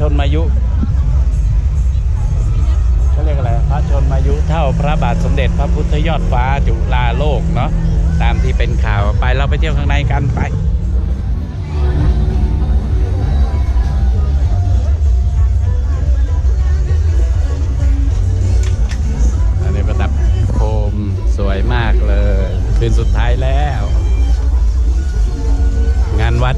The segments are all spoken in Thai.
ชนมายุเขาเรียกอะไรพระชนมายุเท่าพระบาทสมเด็จพระพุทธยอดฟ้าจุฬาโลกเนาะตามที่เป็นข่าวไปเราไปเที่ยวข้างในกันไปอันนี้ระดับโคมสวยมากเลย คืนสุดท้ายแล้ว งานวัด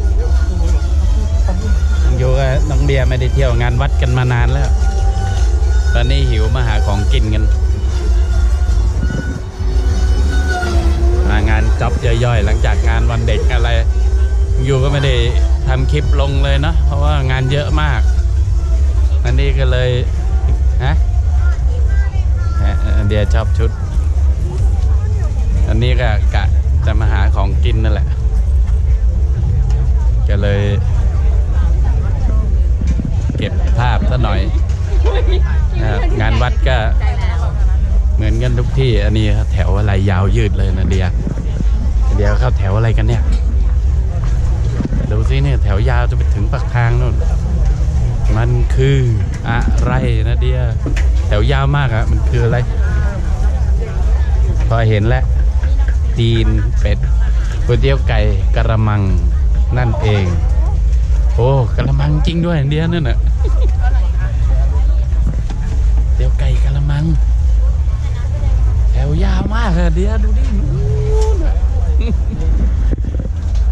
ยูกับน้องเบียร์ไม่ได้เที่ยวงานวัดกันมานานแล้ว ตอนนี้หิวมาหาของกินกันมางานจ็อบย่อยๆ หลังจากงานวันเด็กอะไรอยูก็ไม่ได้ทำคลิปลงเลยเนาะเพราะว่างานเยอะมากอันนี้ก็เลยฮะฮะเดียชอบชุด อันนี้ก็กะจะมาหาของกินนั่นแหละ ก็เลย เก็บภาพซะหน่อยงานวัดก็เหมือนกันทุกที่อันนี้แถวอะไรยาวยืดเลยนะเดียเดียวเข้าแถวอะไรกันเนี่ยดูสิเนี่ยแถวยาวจะไปถึงปากทางนู่นมันคืออะไรนะเดียแถวยาวมากอะมันคืออะไร พอเห็นแล้วจีนเป็ดก๋วยเตี๋ยวไก่กระมังนั่นเอง โอ้กระมังจริงด้วยเดียนั่นน่ะ ตี๋ยวไก่กระมังแถวยาวมากอะเดี๋ยวดูดินู่น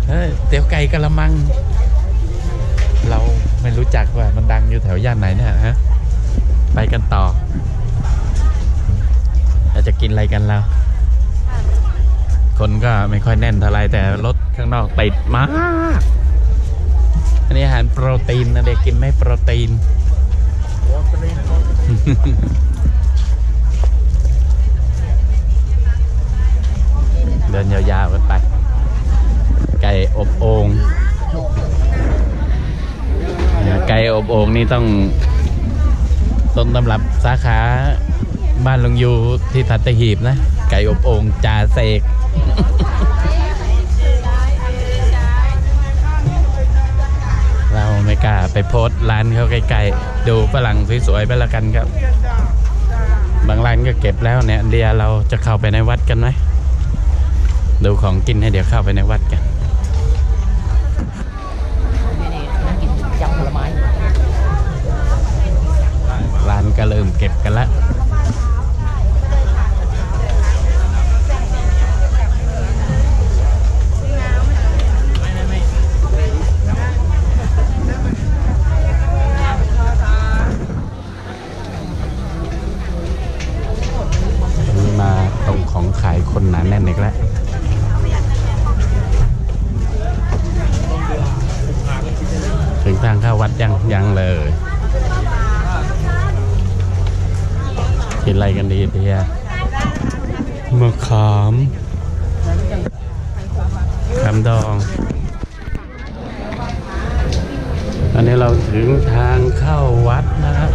เฮ้ยเตี๋ยวไก่กระมัง เราไม่รู้จักว่ามันดังอยู่แถวย่านไหนเนี่ยฮะไปกันต่อเราจะกินอะไรกันแล้วคนก็ไม่ค่อยแน่นเท่าไรแต่รถข้างนอกติดมาก อันนี้อาหารโปรตีนนะเด็กกินไม่โปรตีน เดินยาวๆกันไป ไก่อบโอ่งเนี่ยไก่อบโอ่งนี่ต้องต้นตำรับสาขาบ้านลงยูที่ทัตหีบนะ ไก่อบโอ่งจ่าเสก ไม่กล้าไปโพสต์ร้านเขาใกล้ๆดูฝรั่งสวยๆไปละกันครับ บางร้านก็เก็บแล้วเนี่ยเดียวเราจะเข้าไปในวัดกันไหมดูของกินให้เดี๋ยวเข้าไปในวัดกันนี่นี่นั่งกินยำผลไม้ร้านก็เริ่มเก็บกันแล้ว นี่มาตรงของขายคนหนาแน่นอีกแล้ว ถึงทางเข้า วัดยังยังเลยกินอะไรกันดีเดียมะขามขามดองอันนี้เราถึงทางเข้าวัดนะครับ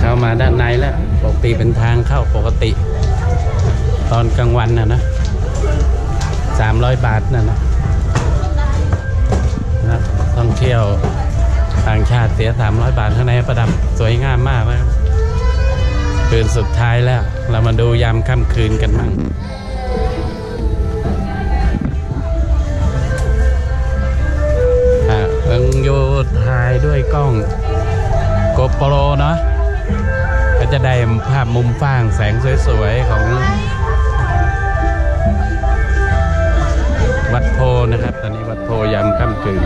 เข้ามาด้านในแล้วปกติเป็นทางเข้าปกติ ตอนกลางวันนะนะสามร้อยบาทนะนะนะท่องเที่ยว ต่างชาติเสียสามร้อยบาทข้างในประดับสวยงามมากนะครับคืนสุดท้ายแล้ว เรามาดูยามค่ำคืนกันมั่งอะเอิงโยถ่ายด้วยกล้องโกโปรเนาะก็จะได้ภาพมุมฟ้างแสงสวยๆ ของวัดโพนะครับ ตอนนี้วัดโพยามค่ำคืน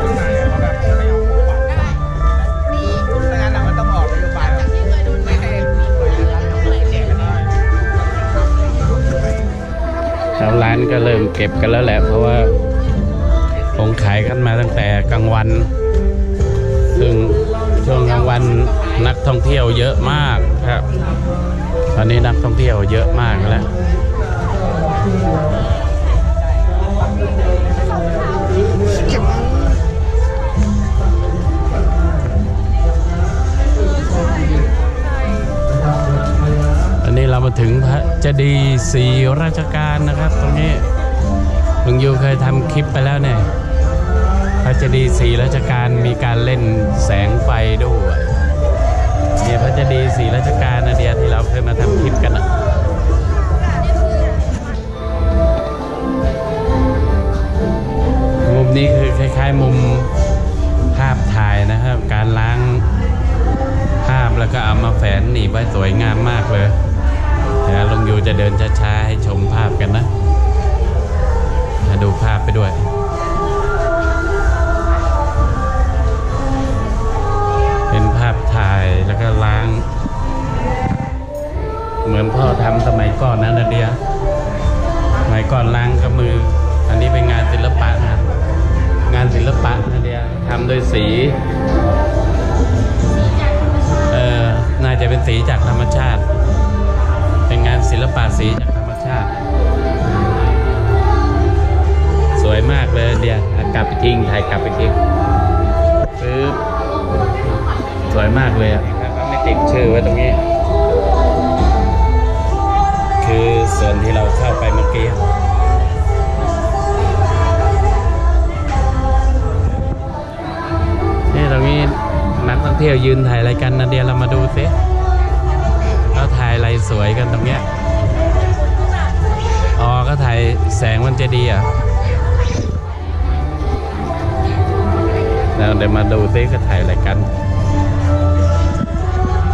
ข้างในว่าแบบไม่เอาของหวานไม่งั้นน่ะมันต้องออกนโยบายแบบไม่ให้หน่วยงานรัฐทำอะไรแจกกันเองชาวร้านก็เริ่มเก็บกันแล้วแหละ เพราะว่าคงขายกันมาตั้งแต่กลางวัน ซึ่งช่วงกลางวันนักท่องเที่ยวเยอะมากครับ ตอนนี้นักท่องเที่ยวเยอะมากแล้ว จะดีสีราชการนะครับ ตรงนี้ลุงยูเคยทำคลิปไปแล้วเนี่ยพระเจดีย์สีราชการมีการเล่นแสงไฟด้วยเนี่ยพระเจดีย์สีราชการนะเดียที่เราเคยมาทำคลิปกันนะมุมนี้คือคล้าย ๆ มุมภาพถ่ายนะครับ การล้างภาพแล้วก็เอามาแฝนหนีไว้สวยงามมากเลย เดี๋ยวลุงยูจะเดินช้าๆให้ชมภาพกันนะมาดูภาพไปด้วยเป็นภาพถ่ายแล้วก็ล้าง เหมือนพ่อทำสมัยก่อนนะนาเดียสมัยก่อนล้างกับมือ อันนี้เป็นงานศิลปะนะงานศิลปะนาเดียทำโดยสีเออน่าจะเป็นสีจากธรรมชาติ เป็นงานศิลปะสีจากธรรมชาติ สวยมากเลยเดียวอะกลับไปทิ้งถ่ายกลับไปทิ้งปึ๊บสวยมากเลยอะไม่ติดชื่อไว้ตรงนี้ คือส่วนที่เราเข้าไปเมื่อกี้นี่ตรงนี้นักท่องเที่ยวยืนถ่ายอะไรกันนะเดียวเรามาดูสิเขาถ่าย อะไรสวยกันตรงเนี้ยอ๋อก็ถ่ายแสงมันจะดีอะเราเดี๋ยวมาดูซิก็ถ่ายอะไรกัน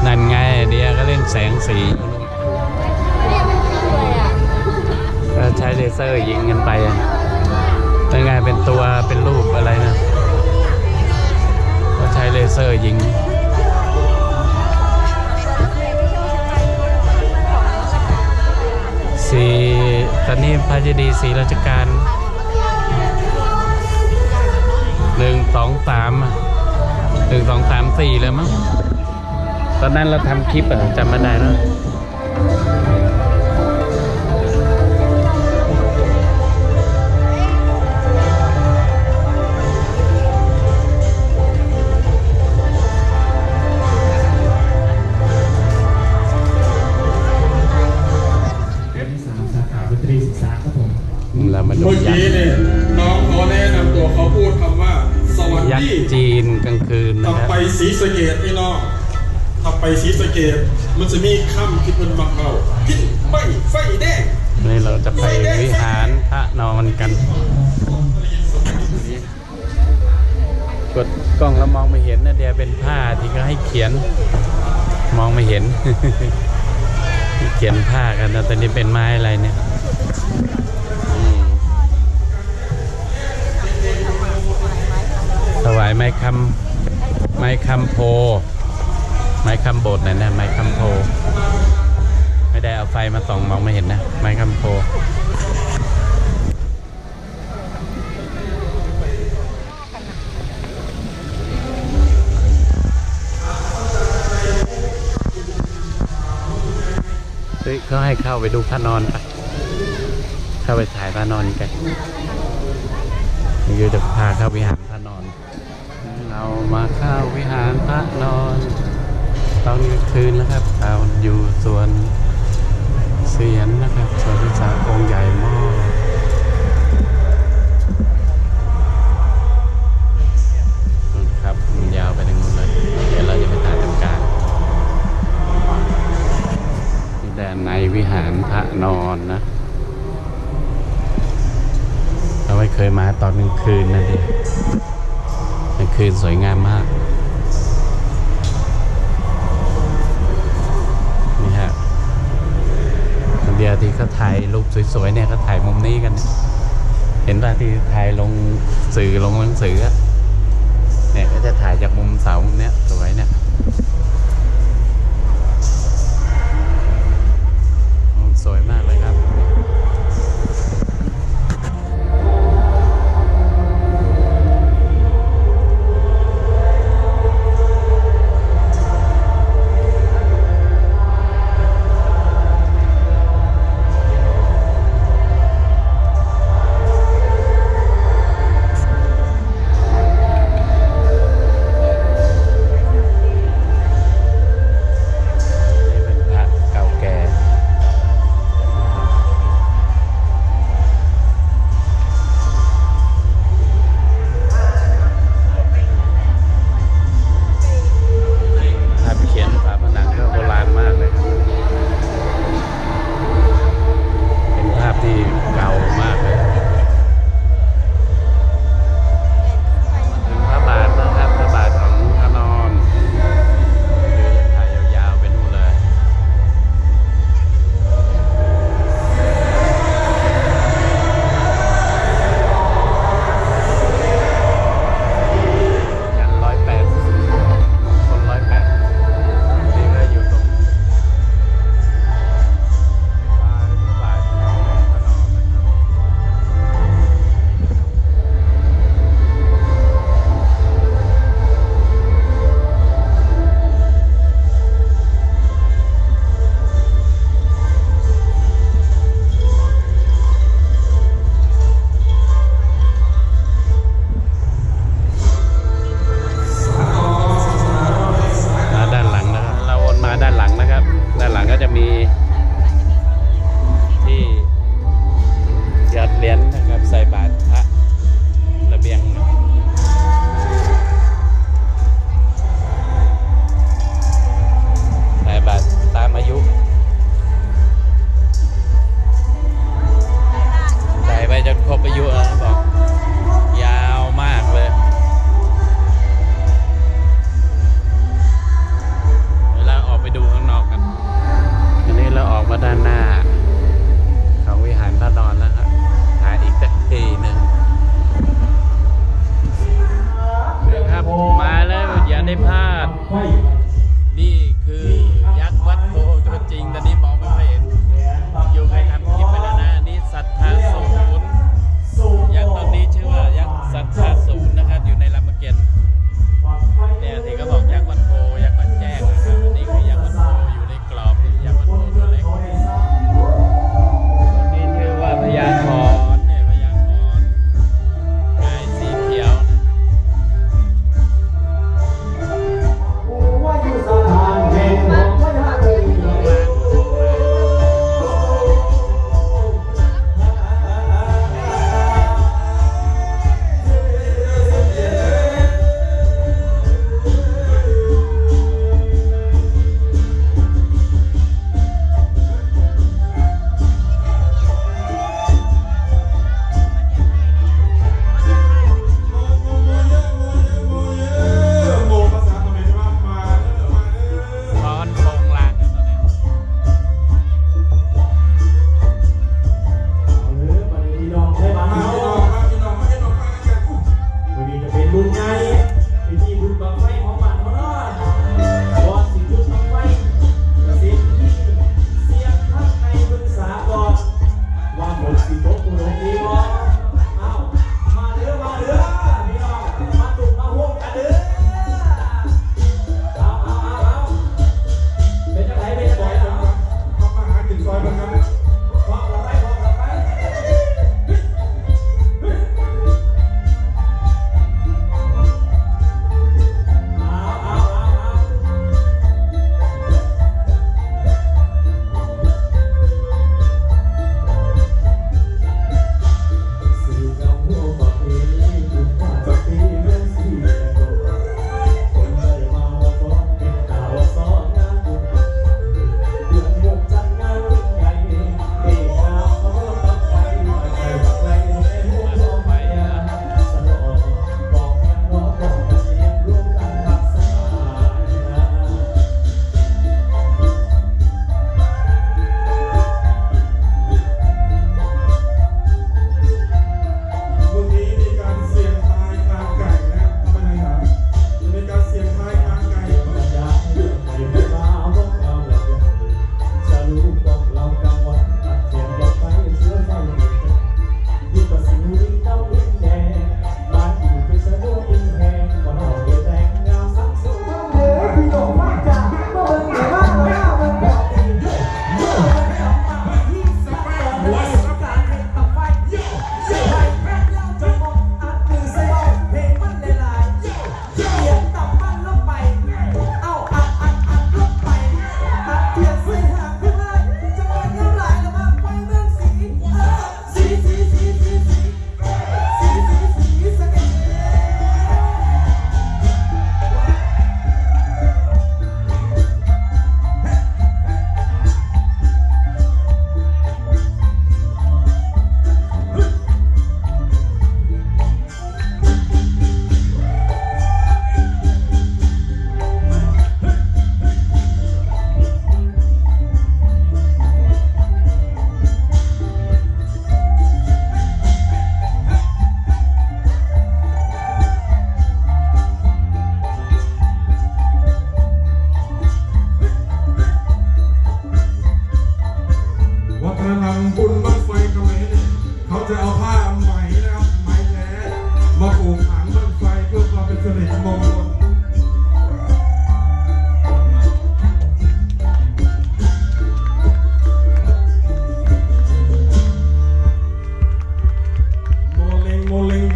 นั่นไงเดียก็เล่นแสงสีก็ใช้เลเซอร์ยิงกันไปอ่นไงเป็นตัวเป็นรูปอะไรนะก็ใช้เลเซอร์ยิง สีตอนนี้พระเจดีย์สีราชการหนึ่งสองสามหนึ่งสองสามสี่เลยมั้งตอนนั้นเราทำคลิปอะจำไม่ได้แล้ว ม้คำไม้คำโพ ไม้คำโบดนั่นนะไม้คำโพ ไม่ได้เอาไฟมาส่องมองไม่เห็นนะ ไม้คำโพเฮ้ยก็ให้เข้าไปดูพระนอนไปเข้าไปถ่ายพระนอนกันนี่คือจะพาเข้าวิหารพระนอน เรามาเข้าวิหารพระนอนตอนกลางคืนแล้วครับเราอยู่ส่วนเสียนนะครับส่วนที่สาองค์ใหญ่มากครับมันยาวไปถึงนู้นเลย เดี๋ยวเราจะไปถ่ายตรงกางนี่แดนในวิหารพระนอนนะ เราไม่เคยมาตอนกลางคืนนะดิ คืนสวยงามมากนี่ฮะคนเดียวที่เขาถ่ายรูปสวยๆเนี่ยเขาถ่ายมุมนี้กัน เห็นป่ะที่ถ่ายลงสื่อลงหนังสืออะเนี่ยก็จะถ่ายจากมุมเสามุมเนี้ยสวยเนี่ย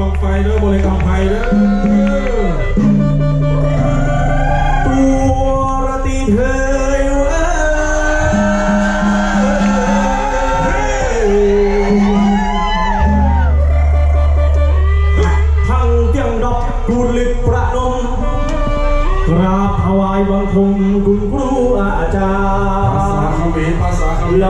บังไฟเด้อบริกรรมไฟเด้อตัวระตีเธยว่าทั้งเตียงดอกกูดลึกประนมกราบถวายบังคมคุณครูอาจาภาษารย์เขมรภาษาเขมร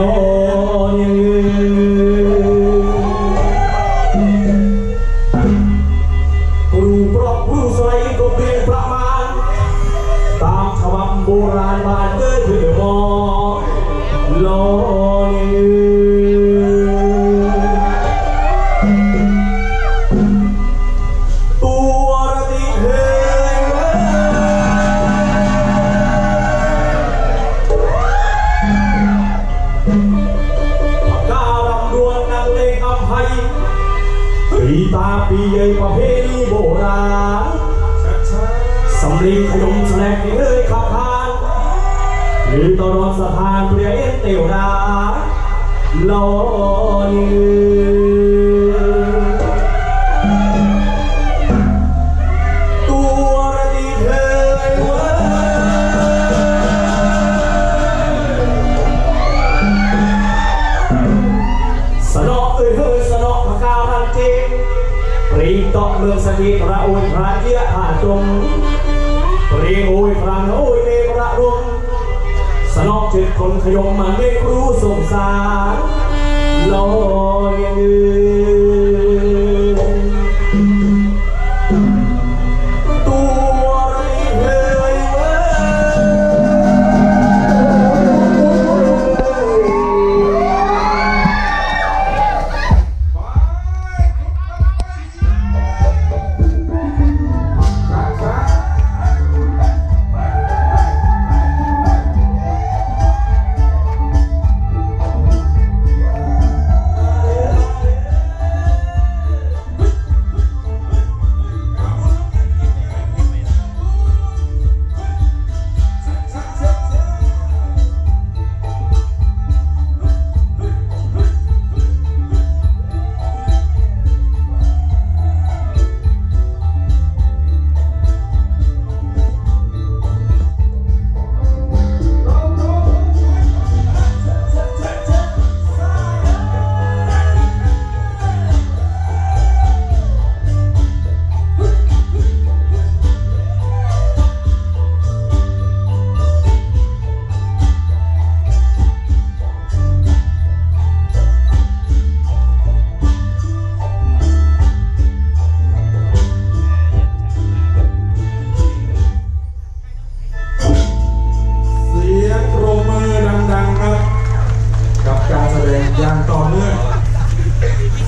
จ็ดคนขยมมันไมฆรู้สงสารลอยเงือ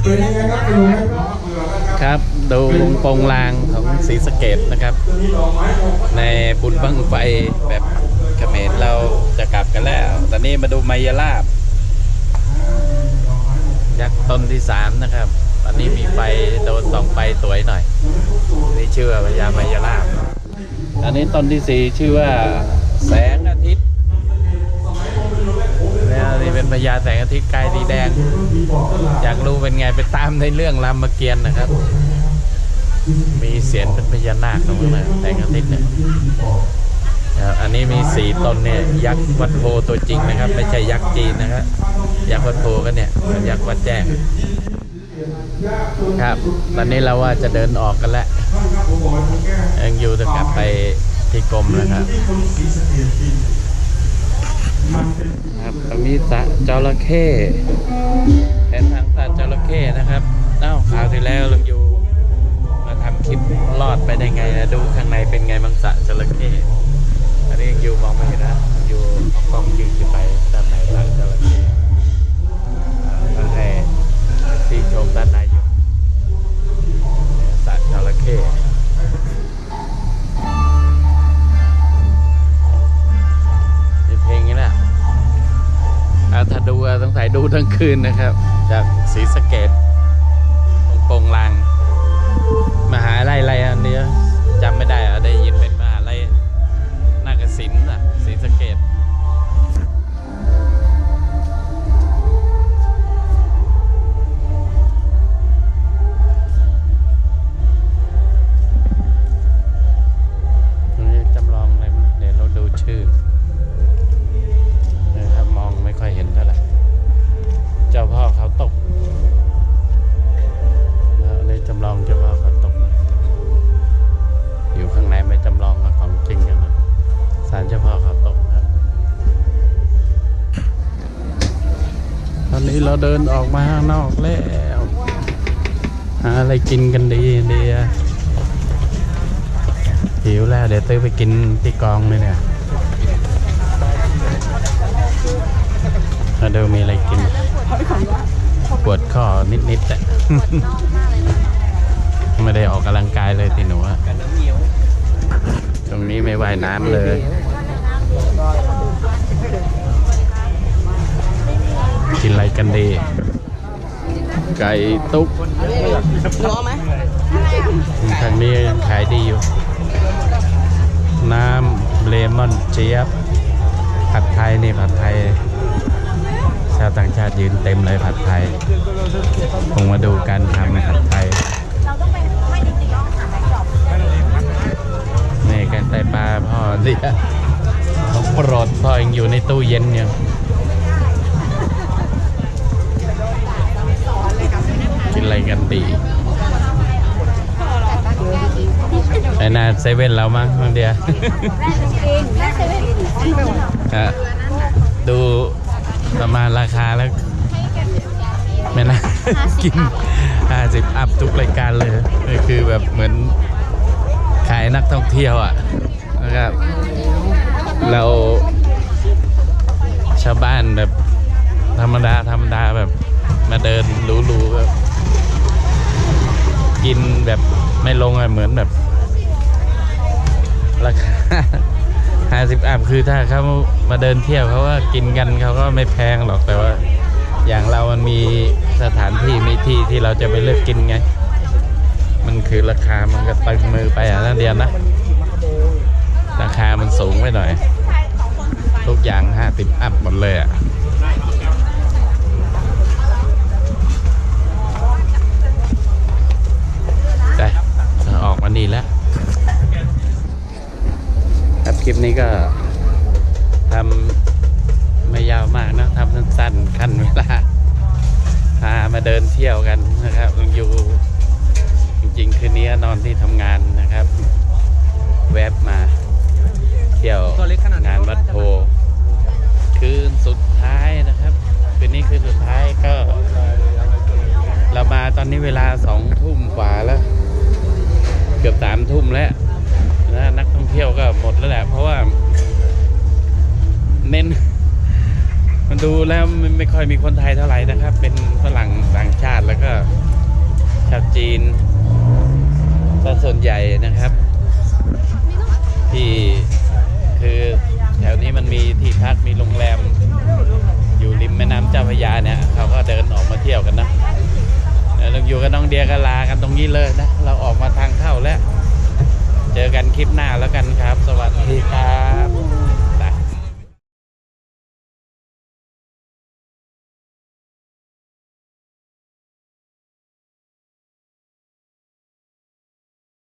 เป็นยังไงครับคุณลุงครับเบื่อแล้วครับครับดูโปงลางของศรีสะเกดนะครับจะมีดอกไม้ออกมาในบุญบังไฟแบบเขมรเราจะกลับกันแล้ว ตอนนี้มาดูไมยลาบ ยักษ์ต้นที่สามนะครับ ตอนนี้มีไฟโดนส่องไฟสวยหน่อยนี่ชื่อว่าพญาไมยลาบ ตอนนี้ต้นที่สี่ชื่อว่าแสง เนี่ยนี่เป็นพญาแสงอาทิตย์กายสีแดง อยากรู้เป็นไงไปตามในเรื่องรามเกียรติ์นะครับ มีเสียนเป็นพญานาคตรงนั้นนะแสงอาทิตย์เนี่ยนะครับอันนี้มีสี่ตนเนี่ยยักษ์วัดโพตัวจริงนะครับ ไม่ใช่ยักษ์จีนนะครับยักษ์วัดโพกันเนี่ยเป็นยักษ์วัดแจ้งครับ ตอนนี้เราว่าจะเดินออกกันแล้วยังอยู่จะกลับไปที่กรมนะครับ ครับตรงนี้สะจระเข้แผนทางสะจระเข้นะครับเอ้าคราวที่แล้วลุงอยู่มาทำคลิปลอดไปได้ไงนะดูข้างในเป็นไงบางสะจระเข้อันนี้อยู่มองไม่เห็นนะอยู่เอกล้องยืนขึ้นไปด้านในสะจระเข้ก็ให้ที่ชมด้านในอยู่เนี่ยสะจระเข้ ถ้าดูอะต้องใส่ดูทั้งคืนนะครับ จากศรีสะเกดตรงโปงลางมหาลัยอะไรอันเนี้ย ดินออกมาข้างนอกแล้วหาอะไรกินกันดีเดียหิวแล้วเดี๋ยวตื้อไปกินที่กองเลยเนี่ยมาดูมีอะไรกิน ปวดข้อนิดๆแต่ไม่ได้ออกกำลังกายเลยติหนูตรงนี้ไม่ว่ายน้ำเลย กินอะไรกันดี ไก่ตุ๊กร้อไหมทางนี้ยังขายดีอยู่ น้ำเลมอนเจี๊ยบ ผัดไทยนี่ผัดไทย ชาวต่างชาติยืนเต็มเลยผัดไทยคงมาดูการทำผัดไทยนี่แกงไตปลาพ่อเดียของโปรดพ่อยังอยู่ในตู้เย็นอยู่ อะไรกันดีไอ้หนาเซเว่นเรามั้งบางเดียอะดูประมาณราคาแล้วไม่น่ากินห้าสิบอัพทุกรายการเลยนี่คือแบบเหมือนขายนักท่องเที่ยวอะนะครับเราชาวบ้านแบบธรรมดาธรรมดาแบบมาเดินหรูๆแบบ กินแบบไม่ลงอะเหมือนแบบราคาห้าสิบอัพคือถ้าเขามาเดินเที่ยวเขาก็กินกันเขาก็ไม่แพงหรอกแต่ว่า อย่างเรามันมีสถานที่มีที่ที่เราจะไปเลือกกินไง มันคือราคามันก็ตึงมือไปอะนั่นเดียวนะ ราคามันสูงไปหน่อย ทุกอย่างห้าสิบอัพหมดเลยอะ แต่ ออกมานี่แล้วครับคลิปนี้ก็ทำไม่ยาวมากนะทำสั้นๆขั้นเวลาพามาเดินเที่ยวกันนะครับลุงยูจริงๆคืนนี้นอนที่ทำงานนะครับ แวบมาเที่ยวงานวัดโพคืนสุดท้ายนะครับ คืนนี้คืนสุดท้ายก็ เรามาตอนนี้เวลาสองทุ่มกว่าแล้ว เกือบสามทุ่มแล้วนะนักท่องเที่ยวก็หมดแล้วแหละ เพราะว่า เน้น มันดูแล้วมันไม่ค่อยมีคนไทยเท่าไหร่นะครับ เป็นฝรั่งต่างชาติแล้วก็ชาวจีนซะส่วนใหญ่นะครับ ที่คือแถวนี้มันมีที่พักมีโรงแรม อยู่ริมแม่น้ำเจ้าพระยาเนี่ย เขาก็เดินออกมาเที่ยวกันนะ แล้วเราอยู่กับน้องเดียก็ลากันตรงนี้เลยนะ เราออกมาทางเข้าแล้ว เจอกันคลิปหน้าแล้วกันครับ สวัสดีครับ